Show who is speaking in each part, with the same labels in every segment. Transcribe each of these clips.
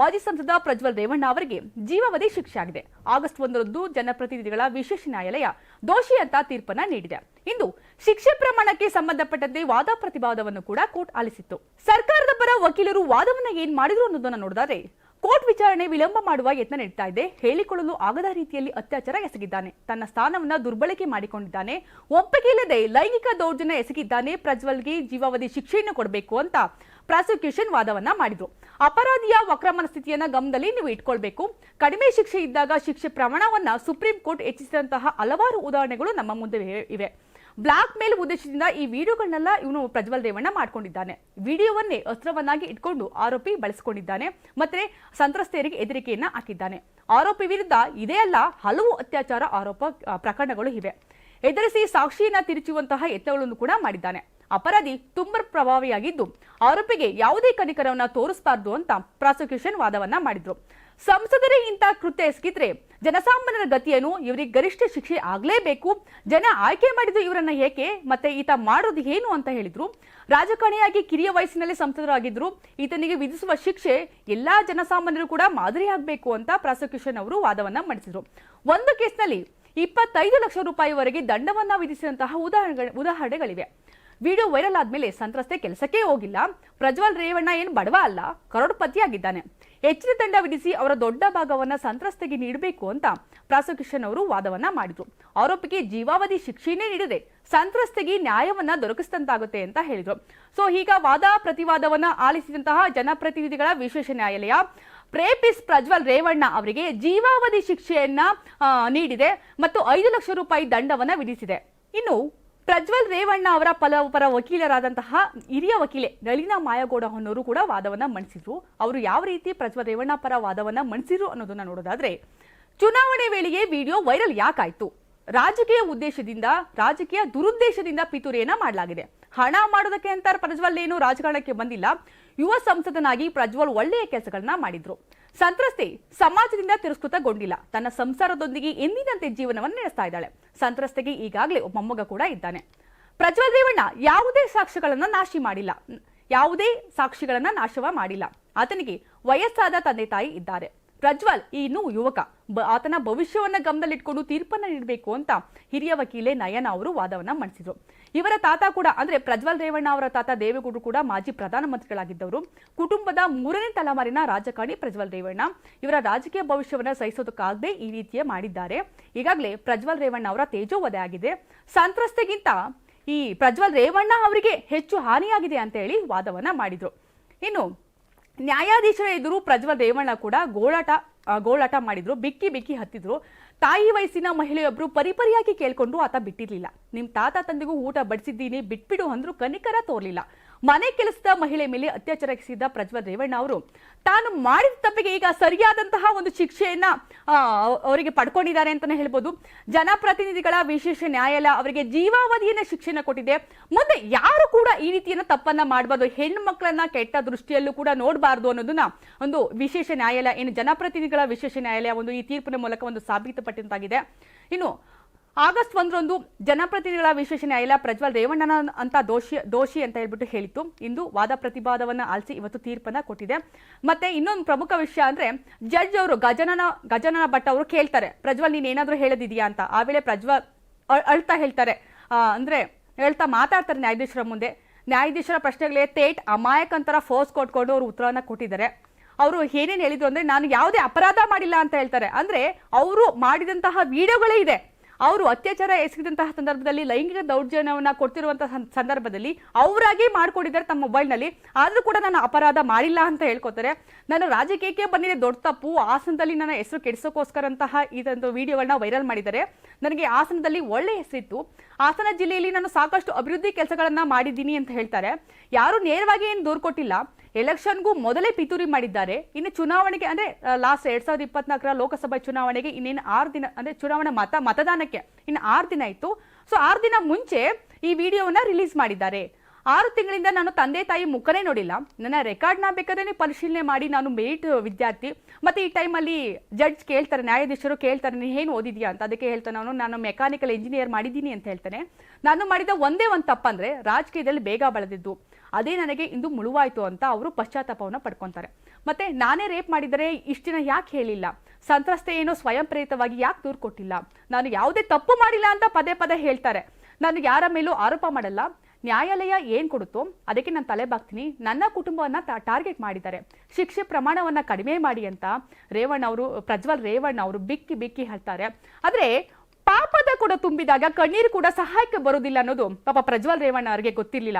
Speaker 1: ಮಾಜಿ ಸಂಸದ ಪ್ರಜ್ವಲ್ ರೇವಣ್ಣ ಅವರಿಗೆ ಜೀವಾವಧಿ ಶಿಕ್ಷೆ ಆಗಿದೆ ಆಗಸ್ಟ್ ಒಂದರಂದು ಜನಪ್ರತಿನಿಧಿಗಳ ವಿಶೇಷ ನ್ಯಾಯಾಲಯ ದೋಷಿ ಅಂತ ತೀರ್ಪನ್ನ ನೀಡಿದೆ. ಇಂದು ಶಿಕ್ಷೆ ಪ್ರಮಾಣಕ್ಕೆ ಸಂಬಂಧಪಟ್ಟಂತೆ ವಾದ ಪ್ರತಿವಾದವನ್ನು ಕೂಡ ಕೋರ್ಟ್ ಆಲಿಸಿತ್ತು. ಸರ್ಕಾರದ ಪರ ವಕೀಲರು ವಾದವನ್ನ ಏನ್ ಮಾಡಿದ್ರು ಅನ್ನೋದನ್ನ ನೋಡಿದರೆ ಕೋರ್ಟ್ ವಿಚಾರಣೆ ವಿಳಂಬ ಮಾಡುವ ಯತ್ನ ನಡೀತಾ ಇದೆ. ಹೇಳಿಕೊಳ್ಳಲು ಆಗದ ರೀತಿಯಲ್ಲಿ ಅತ್ಯಾಚಾರ ಎಸಗಿದ್ದಾನೆ. ತನ್ನ ಸ್ಥಾನವನ್ನ ದುರ್ಬಳಕೆ ಮಾಡಿಕೊಂಡಿದ್ದಾನೆ. ಒಪ್ಪಿಗೆ ಇಲ್ಲದೆ ಲೈಂಗಿಕ ದೌರ್ಜನ್ಯ ಎಸಗಿದ್ದಾನೆ. ಪ್ರಜ್ವಲ್ಗೆ ಜೀವಾವಧಿ ಶಿಕ್ಷೆಯನ್ನು ಕೊಡಬೇಕು ಅಂತ ಪ್ರಾಸಿಕ್ಯೂಷನ್ ವಾದವನ್ನ ಮಾಡಿದ್ರು. ಅಪರಾಧಿಯ ವಕ್ರಮನ ಸ್ಥಿತಿಯನ್ನ ಗಮನದಲ್ಲಿ ನೀವು ಇಟ್ಕೊಳ್ಬೇಕು. ಕಡಿಮೆ ಶಿಕ್ಷೆ ಇದ್ದಾಗ ಶಿಕ್ಷೆ ಪ್ರಮಾಣವನ್ನ ಸುಪ್ರೀಂ ಕೋರ್ಟ್ ಹೆಚ್ಚಿಸಿದಂತಹ ಹಲವಾರು ಉದಾಹರಣೆಗಳು ನಮ್ಮ ಮುಂದೆ ಇವೆ. ಬ್ಲಾಕ್ ಮೇಲ್ ಉದ್ದೇಶದಿಂದ ಈ ವಿಡಿಯೋಗಳನ್ನೆಲ್ಲ ಇವನು ಪ್ರಜ್ವಲ್ ರೇವಣ್ಣ ಮಾಡ್ಕೊಂಡಿದ್ದಾನೆ. ವಿಡಿಯೋವನ್ನೇ ಅಸ್ತ್ರವನ್ನಾಗಿ ಇಟ್ಕೊಂಡು ಆರೋಪಿ ಬಳಸಿಕೊಂಡಿದ್ದಾನೆ. ಮತ್ತೆ ಸಂತ್ರಸ್ತೆಯರಿಗೆ ಹೆದರಿಕೆಯನ್ನ ಹಾಕಿದ್ದಾನೆ. ಆರೋಪಿ ವಿರುದ್ಧ ಇದೇ ಅಲ್ಲ, ಹಲವು ಅತ್ಯಾಚಾರ ಆರೋಪ ಪ್ರಕರಣಗಳು ಇವೆ. ಎದುರಿಸಿ ಸಾಕ್ಷಿಯನ್ನ ತಿರುಚುವಂತಹ ಯತ್ನಗಳನ್ನು ಕೂಡ ಮಾಡಿದ್ದಾನೆ. ಅಪರಾಧಿ ತುಂಬಾ ಪ್ರಭಾವಿಯಾಗಿದ್ದು, ಆರೋಪಿಗೆ ಯಾವುದೇ ಕನಿಕರವನ್ನ ತೋರಿಸಬಾರ್ದು ಅಂತ ಪ್ರಾಸಿಕ್ಯೂಷನ್ ವಾದವನ್ನ ಮಾಡಿದ್ರು. ಸಂಸದರೇ ಇಂಥ ಕೃತ್ಯ ಎಸಗಿದ್ರೆ ಜನಸಾಮಾನ್ಯರ ಗತಿಯನ್ನು ಇವರಿಗೆ ಗರಿಷ್ಠ ಶಿಕ್ಷೆ ಆಗಲೇಬೇಕು. ಜನ ಆಯ್ಕೆ ಮಾಡಿದ್ದು ಇವರನ್ನ ಏಕೆ, ಮತ್ತೆ ಈತ ಮಾಡೋದು ಏನು ಅಂತ ಹೇಳಿದ್ರು. ರಾಜಕಾರಣಿಯಾಗಿ ಕಿರಿಯ ವಯಸ್ಸಿನಲ್ಲಿ ಸಂಸದರಾಗಿದ್ರು ಈತನಿಗೆ ವಿಧಿಸುವ ಶಿಕ್ಷೆ ಎಲ್ಲಾ ಜನಸಾಮಾನ್ಯರು ಕೂಡ ಮಾದರಿಯಾಗಬೇಕು ಅಂತ ಪ್ರಾಸಿಕ್ಯೂಷನ್ ಅವರು ವಾದವನ್ನ ಮಂಡಿಸಿದ್ರು. ಒಂದು ಕೇಸ್ನಲ್ಲಿ ಇಪ್ಪತ್ತೈದು ಲಕ್ಷ ರೂಪಾಯಿವರೆಗೆ ದಂಡವನ್ನ ವಿಧಿಸಿದಂತಹ ಉದಾಹರಣೆ ಉದಾಹರಣೆಗಳಿವೆ. ವಿಡಿಯೋ ವೈರಲ್ ಆದ್ಮೇಲೆ ಸಂತ್ರಸ್ತೆ ಕೆಲಸಕ್ಕೆ ಹೋಗಿಲ್ಲ. ಪ್ರಜ್ವಲ್ ರೇವಣ್ಣ ಏನು ಬಡವ ಅಲ್ಲ, ಕರೋಡ್ಪತಿಯಾಗಿದ್ದಾನೆ. ಹೆಚ್ಚಿನ ದಂಡ ವಿಧಿಸಿ ಅವರ ದೊಡ್ಡ ಭಾಗವನ್ನ ಸಂತ್ರಸ್ತೆಗೆ ನೀಡಬೇಕು ಅಂತ ಪ್ರಾಸಿಕ್ಯೂಷನ್ ಅವರು ವಾದವನ್ನ ಮಾಡಿದ್ರು. ಆರೋಪಿಗೆ ಜೀವಾವಧಿ ಶಿಕ್ಷೆನೇ ನೀಡಿದೆ ಸಂತ್ರಸ್ತೆಗೆ ನ್ಯಾಯವನ್ನ ದೊರಕಿಸಿದಂತಾಗುತ್ತೆ ಅಂತ ಹೇಳಿದ್ರು. ಸೊ ಈಗ ವಾದ ಪ್ರತಿವಾದವನ್ನ ಆಲಿಸಿದಂತಹ ಜನಪ್ರತಿನಿಧಿಗಳ ವಿಶೇಷ ನ್ಯಾಯಾಲಯ ಪ್ರೇಪಿಸ್ ಪ್ರಜ್ವಲ್ ರೇವಣ್ಣ ಅವರಿಗೆ ಜೀವಾವಧಿ ಶಿಕ್ಷೆಯನ್ನ ನೀಡಿದೆ ಮತ್ತು ಐದು ಲಕ್ಷ ರೂಪಾಯಿ ದಂಡವನ್ನ ವಿಧಿಸಿದೆ. ಇನ್ನು ಪ್ರಜ್ವಲ್ ರೇವಣ್ಣ ಅವರ ಪಲ ಪರ ವಕೀಲರಾದಂತಹ ಹಿರಿಯ ವಕೀಲೆ ನಳಿನ ಮಾಯಗೌಡ ಹೊನ್ನೂರು ಕೂಡ ವಾದವನ್ನ ಮಂಡಿಸಿದ್ರು ಅವರು ಯಾವ ರೀತಿ ಪ್ರಜ್ವಲ್ ರೇವಣ್ಣ ಪರ ವಾದವನ್ನ ಮಂಡಿಸಿದ್ರು ಅನ್ನೋದನ್ನ ನೋಡೋದಾದ್ರೆ, ಚುನಾವಣೆ ವೇಳೆಗೆ ವಿಡಿಯೋ ವೈರಲ್ ಯಾಕಾಯ್ತು? ರಾಜಕೀಯ ಉದ್ದೇಶದಿಂದ, ರಾಜಕೀಯ ದುರುದ್ದೇಶದಿಂದ ಪಿತೂರಿಯನ್ನ ಮಾಡಲಾಗಿದೆ. ಹಣ ಮಾಡೋದಕ್ಕೆ ಅಂತ ಪ್ರಜ್ವಲ್ ಏನು ರಾಜಕಾರಣಕ್ಕೆ ಬಂದಿಲ್ಲ. ಯುವ ಸಂಸದನಾಗಿ ಪ್ರಜ್ವಲ್ ಒಳ್ಳೆಯ ಕೆಲಸಗಳನ್ನ ಮಾಡಿದ್ರು. ಸಂತ್ರಸ್ತೆ ಸಮಾಜದಿಂದ ತಿರಸ್ಕೃತಗೊಂಡಿಲ್ಲ. ತನ್ನ ಸಂಸಾರದೊಂದಿಗೆ ಎಂದಿನಂತೆ ಜೀವನವನ್ನು ನಡೆಸ್ತಾ ಇದ್ದಾಳೆ. ಸಂತ್ರಸ್ತೆಗೆ ಈಗಾಗಲೇ ಒಬ್ಬ ಮೊಮ್ಮಗ ಕೂಡ ಇದ್ದಾನೆ. ಪ್ರಜ್ವಲ್ ರೇವಣ್ಣ ಯಾವುದೇ ಸಾಕ್ಷ್ಯಗಳನ್ನ ನಾಶಿ ಮಾಡಿಲ್ಲ. ಯಾವುದೇ ಸಾಕ್ಷಿಗಳನ್ನ ನಾಶವ ಮಾಡಿಲ್ಲ. ಆತನಿಗೆ ವಯಸ್ಸಾದ ತಂದೆ ತಾಯಿ ಇದ್ದಾರೆ. ಪ್ರಜ್ವಲ್ ಇನ್ನೂ ಯುವಕ. ಆತನ ಭವಿಷ್ಯವನ್ನ ಗಮನದಲ್ಲಿಟ್ಕೊಂಡು ತೀರ್ಪನ್ನ ನೀಡಬೇಕು ಅಂತ ಹಿರಿಯ ವಕೀಲೆ ನಯನ ಅವರು ವಾದವನ್ನ ಮಂಡಿಸಿದ್ರು. ಇವರ ತಾತ ಕೂಡ, ಅಂದ್ರೆ ಪ್ರಜ್ವಲ್ ರೇವಣ್ಣ ಅವರ ತಾತ ದೇವೇಗೌಡರು ಕೂಡ ಮಾಜಿ ಪ್ರಧಾನಮಂತ್ರಿಗಳಾಗಿದ್ದವರು. ಕುಟುಂಬದ ಮೂರನೇ ತಲೆಮಾರಿನ ರಾಜಕಾರಣಿ ಪ್ರಜ್ವಲ್ ರೇವಣ್ಣ ಇವರ ರಾಜಕೀಯ ಭವಿಷ್ಯವನ್ನ ಸಹಿಸೋದಕ್ಕಾಗದೆ ಈ ರೀತಿಯ ಮಾಡಿದ್ದಾರೆ. ಈಗಾಗಲೇ ಪ್ರಜ್ವಲ್ ರೇವಣ್ಣ ಅವರ ತೇಜೋವಧೆ ಆಗಿದೆ. ಸಂತ್ರಸ್ತೆಗಿಂತ ಈ ಪ್ರಜ್ವಲ್ ರೇವಣ್ಣ ಅವರಿಗೆ ಹೆಚ್ಚು ಹಾನಿಯಾಗಿದೆ ಅಂತ ಹೇಳಿ ವಾದವನ್ನ ಮಾಡಿದ್ರು. ಇನ್ನು ನ್ಯಾಯಾಧೀಶರ ಎದುರು ಪ್ರಜ್ವಲ್ ರೇವಣ್ಣ ಕೂಡ ಗೋಳಾಟ ಗೋಳಾಟ ಮಾಡಿದ್ರು, ಬಿಕ್ಕಿ ಬಿಕ್ಕಿ ಹತ್ತಿದ್ರು. ತಾಯಿ ವಯಸ್ಸಿನ ಮಹಿಳೆಯೊಬ್ರು ಪರಿಪರಿಯಾಗಿ ಕೇಳ್ಕೊಂಡು ಆತ ಬಿಟ್ಟಿರ್ಲಿಲ್ಲ. ನಿಮ್ ತಾತ ತಂದೆಗೂ ಊಟ ಬಡಿಸಿದ್ದೀನಿ, ಬಿಟ್ಬಿಡು ಅಂದ್ರೂ ಕನಿಕರ ತೋರ್ಲಿಲ್ಲ. ಮನೆ ಕೆಲಸದ ಮಹಿಳೆ ಮೇಲೆ ಅತ್ಯಾಚಾರ ಎಸಗಿದ ಪ್ರಜ್ವಲ್ ರೇವಣ್ಣ ಅವರು, ತಾನು ಮಾಡಿದ ತಪ್ಪಿಗೆ ಈಗ ಸರಿಯಾದಂತಹ ಒಂದು ಶಿಕ್ಷೆಯನ್ನ ಅವರಿಗೆ ಪಡ್ಕೊಂಡಿದ್ದಾರೆ ಅಂತಾನೆ ಹೇಳ್ಬೋದು. ಜನಪ್ರತಿನಿಧಿಗಳ ವಿಶೇಷ ನ್ಯಾಯಾಲಯ ಅವರಿಗೆ ಜೀವಾವಧಿಯನ್ನ ಶಿಕ್ಷೆನ ಕೊಟ್ಟಿದೆ. ಮುಂದೆ ಯಾರು ಕೂಡ ಈ ರೀತಿಯನ್ನ ತಪ್ಪನ್ನ ಮಾಡಬಾರ್ದು ಹೆಣ್ಣು ಮಕ್ಕಳನ್ನ ಕೆಟ್ಟ ದೃಷ್ಟಿಯಲ್ಲೂ ಕೂಡ ನೋಡಬಾರ್ದು ಅನ್ನೋದನ್ನ ಒಂದು ವಿಶೇಷ ನ್ಯಾಯಾಲಯ ಏನು ಜನಪ್ರತಿನಿಧಿಗಳ ವಿಶೇಷ ನ್ಯಾಯಾಲಯ ಒಂದು ಈ ತೀರ್ಪಿನ ಮೂಲಕ ಒಂದು ಸಾಬೀತುಪಟ್ಟಂತಾಗಿದೆ. ಇನ್ನು ಆಗಸ್ಟ್ ಒಂದರಂದು ಜನಪ್ರತಿನಿಧಿಗಳ ವಿಶೇಷ ನ್ಯಾಯಾಲಯ ಪ್ರಜ್ವಲ್ ರೇವಣ್ಣನ ಅಂತ ದೋಷಿ ದೋಷಿ ಅಂತ ಹೇಳ್ಬಿಟ್ಟು ಹೇಳಿತ್ತು. ಇಂದು ವಾದ ಪ್ರತಿವಾದವನ್ನು ಆಲಿಸಿ ಇವತ್ತು ತೀರ್ಪನ್ನ ಕೊಟ್ಟಿದೆ. ಮತ್ತೆ ಇನ್ನೊಂದು ಪ್ರಮುಖ ವಿಷಯ ಅಂದ್ರೆ ಜಡ್ಜ್ ಅವರು ಗಜನನ ಗಜನನ ಭಟ್ ಅವರು ಕೇಳ್ತಾರೆ. ಪ್ರಜ್ವಲ್, ನೀನ್ ಏನಾದ್ರೂ ಹೇಳದಿದ್ಯಾ ಅಂತ. ಆ ವೇಳೆ ಪ್ರಜ್ವಲ್ ಅಳ್- ಅಳ್ತಾ ಹೇಳ್ತಾರೆ. ಅಂದ್ರೆ ಹೇಳ್ತಾ ಮಾತಾಡ್ತಾರೆ ನ್ಯಾಯಾಧೀಶರ ಮುಂದೆ. ನ್ಯಾಯಾಧೀಶರ ಪ್ರಶ್ನೆಗಳೇ ತೇಟ್ ಅಮಾಯಕಂತರ ಫೋರ್ಸ್ ಕೊಟ್ಕೊಂಡು ಅವರು ಉತ್ತರವನ್ನ ಕೊಟ್ಟಿದ್ದಾರೆ. ಅವರು ಏನೇನು ಹೇಳಿದ್ರು ಅಂದ್ರೆ ನಾನು ಯಾವುದೇ ಅಪರಾಧ ಮಾಡಿಲ್ಲ ಅಂತ ಹೇಳ್ತಾರೆ. ಅಂದ್ರೆ ಅವರು ಮಾಡಿದಂತಹ ವಿಡಿಯೋಗಳೇ ಇದೆ. ಅವರು ಅತ್ಯಾಚಾರ ಎಸಗಿದಂತಹ ಸಂದರ್ಭದಲ್ಲಿ ಲೈಂಗಿಕ ದೌರ್ಜನ್ಯವನ್ನು ಕೊಡ್ತಿರುವಂತಹ ಸಂದರ್ಭದಲ್ಲಿ ಅವರಾಗಿ ಮಾಡಿಕೊಂಡಿದ್ದಾರೆ ತಮ್ಮ ಮೊಬೈಲ್ನಲ್ಲಿ. ಆದರೂ ಕೂಡ ನಾನು ಅಪರಾಧ ಮಾಡಿಲ್ಲ ಅಂತ ಹೇಳ್ಕೊತಾರೆ. ನಾನು ರಾಜಕೀಯಕ್ಕೆ ಬಂದಿದೆ ದೊಡ್ಡ ತಪ್ಪು. ಆಸನದಲ್ಲಿ ನನ್ನ ಹೆಸರು ಕೆಡಿಸೋಕ್ಕೋಸ್ಕರಂತಹ ಇದೊಂದು ವಿಡಿಯೋಗಳನ್ನ ವೈರಲ್ ಮಾಡಿದ್ದಾರೆ. ನನಗೆ ಹಾಸನದಲ್ಲಿ ಒಳ್ಳೆ ಹೆಸರಿತ್ತು. ಹಾಸನ ಜಿಲ್ಲೆಯಲ್ಲಿ ನಾನು ಸಾಕಷ್ಟು ಅಭಿವೃದ್ಧಿ ಕೆಲಸಗಳನ್ನ ಮಾಡಿದ್ದೀನಿ ಅಂತ ಹೇಳ್ತಾರೆ. ಯಾರು ನೇರವಾಗಿ ಏನು ದೂರು ಕೊಟ್ಟಿಲ್ಲ. ಎಲೆಕ್ಷನ್ಗೂ ಮೊದಲೇ ಪಿತೂರಿ ಮಾಡಿದ್ದಾರೆ. ಇನ್ನು ಚುನಾವಣೆಗೆ, ಅಂದ್ರೆ ಲಾಸ್ಟ್ ಎರಡ್ ಸಾವಿರದ ಇಪ್ಪತ್ನಾಲ್ಕರ ಲೋಕಸಭಾ ಚುನಾವಣೆಗೆ ಇನ್ನೇನು ಆರು ದಿನ, ಅಂದ್ರೆ, ಚುನಾವಣೆ ಮತ, ಮತದಾನಕ್ಕೆ ಇನ್ನು ಆರು ದಿನ ಇತ್ತು. ಸೊ ಆರು ದಿನ ಮುಂಚೆ ಈ ವಿಡಿಯೋವನ್ನ ರಿಲೀಸ್ ಮಾಡಿದ್ದಾರೆ. ಆರು ತಿಂಗಳಿಂದ ನಾನು ತಂದೆ, ತಾಯಿ ಮುಖನೇ ನೋಡಿಲ್ಲ. ನನ್ನ ರೆಕಾರ್ಡ್ನ ಬೇಕಾದ್ರೆ ಪರಿಶೀಲನೆ ಮಾಡಿ ನಾನು ಮೇಟ್ ವಿದ್ಯಾರ್ಥಿ. ಮತ್ತೆ ಈ ಟೈಮಲ್ಲಿ ಜಡ್ಜ್ ಕೇಳ್ತಾರೆ, ನ್ಯಾಯಾಧೀಶರು ಕೇಳ್ತಾರೆ, ನೀನು ಏನು ಓದಿದ್ಯಾ ಅಂತ. ಅದಕ್ಕೆ ಹೇಳ್ತಾನೆ ಅವನು, ನಾನು ಮೆಕ್ಯಾನಿಕಲ್ ಇಂಜಿನಿಯರ್ ಮಾಡಿದ್ದೀನಿ ಅಂತ ಹೇಳ್ತಾನೆ. ನಾನು ಮಾಡಿದ ಒಂದೇ ಒಂದು ತಪ್ಪಂದರೆ ರಾಜಕೀಯದಲ್ಲಿ ಬೇಗ ಬೆಳೆದಿದ್ದು. ಅದೇ ನನಗೆ ಇಂದು ಮುಳುವಾಯಿತು ಅಂತ ಅವರು ಪಶ್ಚಾತ್ತಾಪವನ್ನು ಪಡ್ಕೊತಾರೆ. ಮತ್ತೆ ನಾನೇ ರೇಪ್ ಮಾಡಿದರೆ ಇಷ್ಟು ದಿನ ಯಾಕೆ ಹೇಳಿಲ್ಲ? ಸಂತ್ರಸ್ತೆ ಏನೋ ಸ್ವಯಂ ಪ್ರೇರಿತವಾಗಿ ಯಾಕೆ ದೂರು ಕೊಟ್ಟಿಲ್ಲ? ನಾನು ಯಾವುದೇ ತಪ್ಪು ಮಾಡಿಲ್ಲ ಅಂತ ಪದೇ ಪದೇ ಹೇಳ್ತಾರೆ. ನಾನು ಯಾರ ಮೇಲೂ ಆರೋಪ ಮಾಡಲ್ಲ. ನ್ಯಾಯಾಲಯ ಏನು ಕೊಡುತ್ತೋ ಅದಕ್ಕೆ ನಾನು ತಲೆ ಬಾಗ್ತೀನಿ. ನನ್ನ ಕುಟುಂಬವನ್ನ ಟಾರ್ಗೆಟ್ ಮಾಡಿದ್ದಾರೆ. ಶಿಕ್ಷೆ ಪ್ರಮಾಣವನ್ನ ಕಡಿಮೆ ಮಾಡಿ ಅಂತ ರೇವಣ್ಣ ಅವರು, ಪ್ರಜ್ವಲ್ ರೇವಣ್ಣ ಅವರು ಬಿಕ್ಕಿ ಬಿಕ್ಕಿ ಹೇಳ್ತಾರೆ. ಆದ್ರೆ ಪಾಪದ ಕೂಡ ತುಂಬಿದಾಗ ಕಣ್ಣೀರು ಕೂಡ ಸಹಾಯಕ್ಕೆ ಬರೋದಿಲ್ಲ ಅನ್ನೋದು ಪಾಪ ಪ್ರಜ್ವಲ್ ರೇವಣ್ಣ ಅವರಿಗೆ ಗೊತ್ತಿರಲಿಲ್ಲ.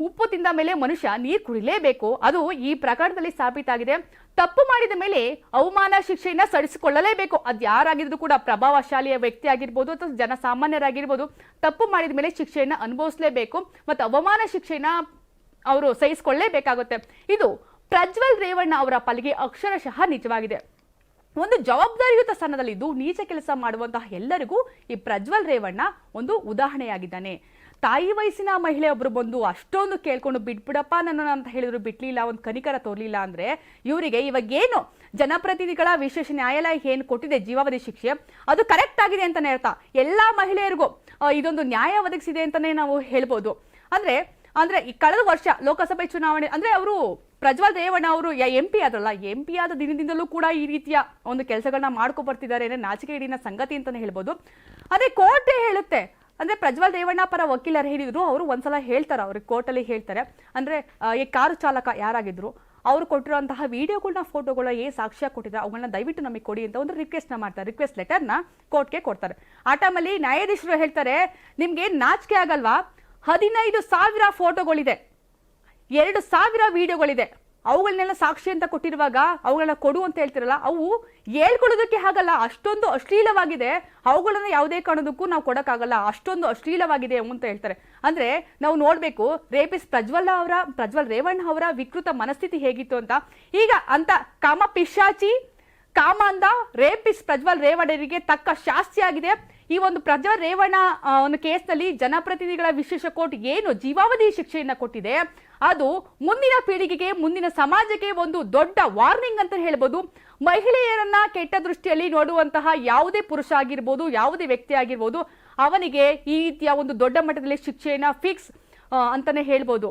Speaker 1: ಉಪ್ಪು ತಿಂದ ಮೇಲೆ ಮನುಷ್ಯ ನೀರು ಕುಡಿಲೇಬೇಕು. ಅದು ಈ ಪ್ರಕರಣದಲ್ಲಿ ಸಾಬೀತಾಗಿದೆ. ತಪ್ಪು ಮಾಡಿದ ಮೇಲೆ ಅವಮಾನ ಶಿಕ್ಷೆಯನ್ನ ಸಡಿಸಿಕೊಳ್ಳಲೇಬೇಕು. ಅದು ಯಾರಾಗಿದ್ರು ಕೂಡ ಪ್ರಭಾವಶಾಲಿಯ ವ್ಯಕ್ತಿ ಆಗಿರ್ಬೋದು ಅಥವಾ ಜನಸಾಮಾನ್ಯರಾಗಿರ್ಬೋದು ತಪ್ಪು ಮಾಡಿದ ಮೇಲೆ ಶಿಕ್ಷೆಯನ್ನ ಅನುಭವಿಸಲೇಬೇಕು ಮತ್ತು ಅವಮಾನ ಶಿಕ್ಷೆಯನ್ನ ಅವರು ಸಹಿಸಿಕೊಳ್ಳೇಬೇಕಾಗುತ್ತೆ. ಇದು ಪ್ರಜ್ವಲ್ ರೇವಣ್ಣ ಅವರ ಪಾಲಿಗೆ ಅಕ್ಷರಶಃ ನಿಜವಾಗಿದೆ. ಒಂದು ಜವಾಬ್ದಾರಿಯುತ ಸ್ಥಾನದಲ್ಲಿದ್ದು ನೀಚ ಕೆಲಸ ಮಾಡುವಂತಹ ಎಲ್ಲರಿಗೂ ಈ ಪ್ರಜ್ವಲ್ ರೇವಣ್ಣ ಒಂದು ಉದಾಹರಣೆಯಾಗಿದ್ದಾನೆ. ತಾಯಿ ವಯಸ್ಸಿನ ಮಹಿಳೆಯೊಬ್ಬರು ಬಂದು ಅಷ್ಟೊಂದು ಕೇಳ್ಕೊಂಡು ಬಿಟ್ಬಿಡಪ್ಪ ನನ್ನ ಅಂತ ಹೇಳಿದ್ರು, ಬಿಟ್ಲಿಲ್ಲ, ಒಂದು ಕನಿಕರ ತೋರ್ಲಿಲ್ಲ ಅಂದ್ರೆ ಇವರಿಗೆ ಇವಾಗ ಏನು ಜನಪ್ರತಿನಿಧಿಗಳ ವಿಶೇಷ ನ್ಯಾಯಾಲಯ ಏನು ಕೊಟ್ಟಿದೆ ಜೀವಾವಧಿ ಶಿಕ್ಷೆ, ಅದು ಕರೆಕ್ಟ್ ಆಗಿದೆ ಅಂತಾನೆ ಹೇಳ್ತಾ ಎಲ್ಲಾ ಮಹಿಳೆಯರಿಗೂ ಇದೊಂದು ನ್ಯಾಯ ಒದಗಿಸಿದೆ ಅಂತಾನೆ ನಾವು ಹೇಳ್ಬೋದು. ಅಂದ್ರೆ ಅಂದ್ರೆ ಈ ಕಳೆದ ವರ್ಷ ಲೋಕಸಭೆ ಚುನಾವಣೆ, ಅಂದ್ರೆ ಅವರು ಪ್ರಜ್ವಲ್ ರೇವಣ್ಣ ಅವರು ಎಂ ಪಿ ಆದ್ರಲ್ಲ ಎಂ ಪಿ ಆದ ದಿನದಿಂದಲೂ ಕೂಡ ಈ ರೀತಿಯ ಒಂದು ಕೆಲಸಗಳನ್ನ ಮಾಡ್ಕೊ ಬರ್ತಿದ್ದಾರೆ ನಾಚಿಕೆ ಇಡೀನ ಸಂಗತಿ ಅಂತಾನೆ ಹೇಳ್ಬೋದು. ಅದೇ ಕೋರ್ಟ್ ಹೇಳುತ್ತೆ ಅಂದ್ರೆ ಪ್ರಜ್ವಲ್ ರೇವಣ್ಣ ಪರ ವಕೀಲರು ಹೇಳಿದ್ರು, ಅವರು ಒಂದ್ಸಲ ಹೇಳ್ತಾರೆ, ಅವ್ರಿಗೆ ಕೋರ್ಟಲ್ಲಿ ಹೇಳ್ತಾರೆ. ಅಂದ್ರೆ ಈ ಕಾರು ಚಾಲಕ ಯಾರಾಗಿದ್ರು, ಅವರು ಕೊಟ್ಟಿರುವಂತಹ ವಿಡಿಯೋಗಳನ್ನ ಫೋಟೋಗಳ ಏ ಸಾಕ್ಷ್ಯ ಕೊಟ್ಟಿದ್ದಾರೆ ಅವುಗಳನ್ನ ದಯವಿಟ್ಟು ನಮಗೆ ಕೊಡಿ ಅಂತ ಒಂದು ರಿಕ್ವೆಸ್ಟ್ನ ಮಾಡ್ತಾರೆ ರಿಕ್ವೆಸ್ಟ್ ಲೆಟರ್ನ ಕೋರ್ಟ್ಗೆ ಕೊಡ್ತಾರೆ. ಆ ಟೈಮಲ್ಲಿ ನ್ಯಾಯಾಧೀಶರು ಹೇಳ್ತಾರೆ, ನಿಮ್ಗೆ ನಾಚಿಕೆ ಆಗಲ್ವಾ? ಹದಿನೈದು ಸಾವಿರ ಫೋಟೋಗಳಿದೆ ಎರಡು ಸಾವಿರ ವಿಡಿಯೋಗಳಿದೆ. ಅವುಗಳನ್ನೆಲ್ಲ ಸಾಕ್ಷಿ ಅಂತ ಕೊಟ್ಟಿರುವಾಗ ಅವುಗಳನ್ನ ಕೊಡು ಅಂತ ಹೇಳ್ತಿರಲ್ಲ, ಅವು ಹೇಳ್ಕೊಡೋದಕ್ಕೆ ಆಗಲ್ಲ ಅಷ್ಟೊಂದು ಅಶ್ಲೀಲವಾಗಿದೆ, ಅವುಗಳನ್ನು ಯಾವುದೇ ಕಾರಣದಕ್ಕೂ ನಾವು ಕೊಡೋಕ್ಕಾಗಲ್ಲ, ಅಷ್ಟೊಂದು ಅಶ್ಲೀಲವಾಗಿದೆ ಅಂತ ಹೇಳ್ತಾರೆ. ಅಂದರೆ ನಾವು ನೋಡಬೇಕು, ರೇಪಿಸ್ ಪ್ರಜ್ವಲ್ ಅವರ, ಪ್ರಜ್ವಲ್ ರೇವಣ್ಣ ಅವರ ವಿಕೃತ ಮನಸ್ಥಿತಿ ಹೇಗಿತ್ತು ಅಂತ. ಈಗ ಅಂತ ಕಾಮ ಪಿಶಾಚಿ, ಕಾಮಾಂಧ, ರೇಪಿಸ್ ಪ್ರಜ್ವಲ್ ರೇವಣ್ಣರಿಗೆ ತಕ್ಕ ಶಾಸ್ತಿಯಾಗಿದೆ ಈ ಒಂದು ಪ್ರಜ್ವಲ್ ರೇವಣ್ಣ ಒಂದು ಕೇಸ್ನಲ್ಲಿ ಜನಪ್ರತಿನಿಧಿಗಳ ವಿಶೇಷ ಕೋರ್ಟ್ ಏನು ಜೀವಾವಧಿ ಶಿಕ್ಷೆಯನ್ನು ಕೊಟ್ಟಿದೆ ಅದು ಮುಂದಿನ ಪೀಳಿಗೆಗೆ, ಮುಂದಿನ ಸಮಾಜಕ್ಕೆ ಒಂದು ದೊಡ್ಡ ವಾರ್ನಿಂಗ್ ಅಂತ ಹೇಳ್ಬೋದು. ಮಹಿಳೆಯರನ್ನ ಕೆಟ್ಟ ದೃಷ್ಟಿಯಲ್ಲಿ ನೋಡುವಂತಹ ಯಾವುದೇ ಪುರುಷ ಆಗಿರ್ಬೋದು, ಯಾವುದೇ ವ್ಯಕ್ತಿ ಆಗಿರ್ಬೋದು, ಅವನಿಗೆ ಈ ರೀತಿಯ ಒಂದು ದೊಡ್ಡ ಮಟ್ಟದಲ್ಲಿ ಶಿಕ್ಷೆಯನ್ನ ಫಿಕ್ಸ್ ಅಂತಾನೆ ಹೇಳ್ಬೋದು.